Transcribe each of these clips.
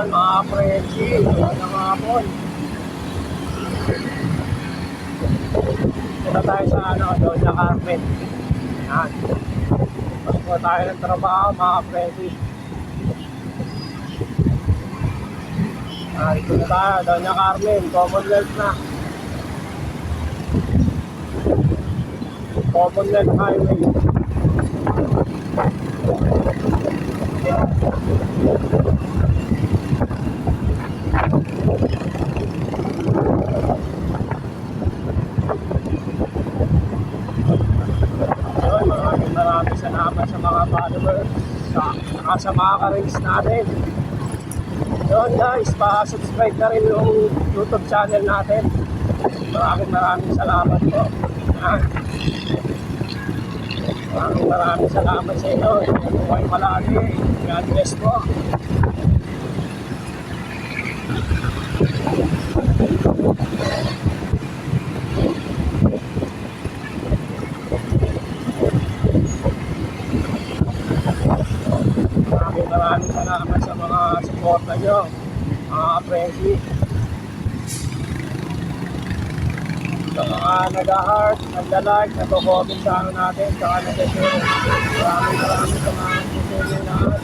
Frenzy. Magandang hapon. Punta tayo sa ano, Doña Carmen. Yan. Pasok na tayo ng trabaho, mga Frenzy. Ah, ito na tayo, Doña Carmen, Commonwealth na. Commonwealth Highway. Yun, maraming maraming salamat sa mga followers sa, saka sa ka-race natin. Yun guys, pa-subscribe na rin yung YouTube channel natin. Maraming maraming salamat po. Yan. Maraming maraming salamat sa inyo. Buhay palagi. God bless po. Maraming maraming salamat sa mga suporta nyo, mga friendly. Sa mga nag-heart, nag-like, nag-comment sa ano natin, sa nag-share. Maraming maraming salamat sa inyo lahat.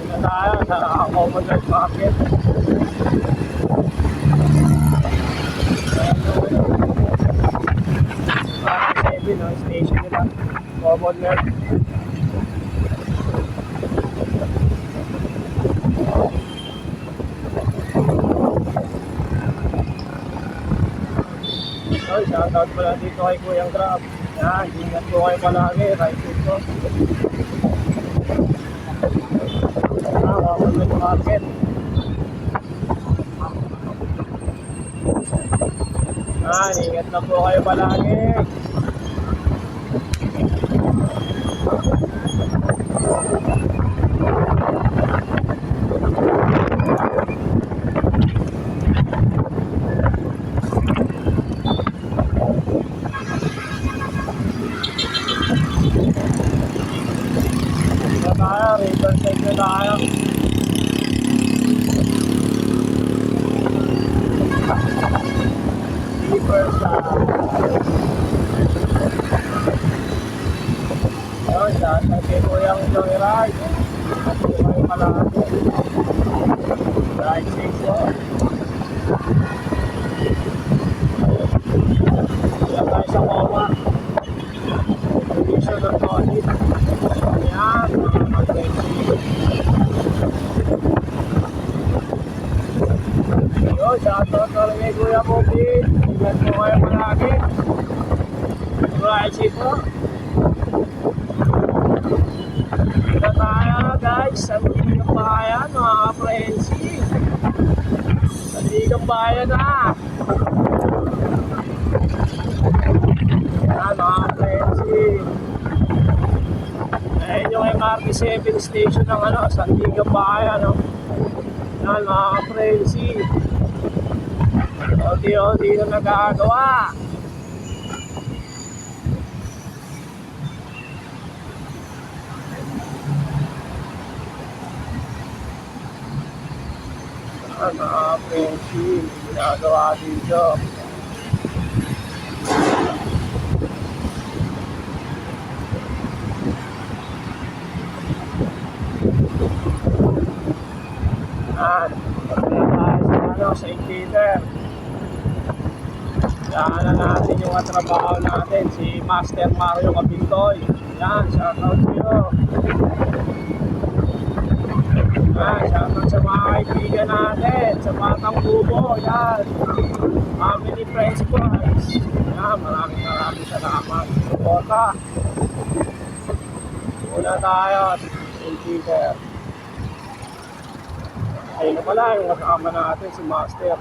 Ito na tayo sa Commonwealth Market. Parang seven, no? Station nila. Commonwealth. Oy, shoutout pala dito kay Kuyang Grab. Yan, ingat po kayo palagi. Right foot ko. Ah, ingat na po kayo palagi. Dito tayo, riverside na tayo. Riverside. Ayun, dahil sa kay Kuyang Joyride. At po kayo palagi. Drive safe po. Dito tayo sa Wawa. Division of Audit. Yan, mga mag-review. Yo, shoutout na kay Kuya Bobit. Ingat po kayo palagi. Right safe po. Dito tayo guys, sa Ligang Bayan, mga kaprensi. Sa Ligang Bayan na. Yan, mga kaprensi. Ayun yung MRT 7 station ng ano, sa Ligang Bayan. No? Yan, mga kaprensi. Odi-odi na nagagawa. Yan, mga kaprensi. Ginagawa dito. Yan. Tayo sa ano, na natin yung trabaho natin, si Master Mario Kapintoy. Yan, shoutout sa'yo. Yan, shoutout sa mga kaibigan natin, sa Batang Bubo, yan. Family friends ko. Yan, maraming maraming salamat. Suporta. Una tayo, Invader. Ayun na pala, yung kasama natin si Master.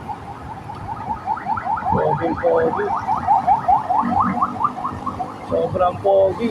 Pogi, pogi. Sobrang pogi.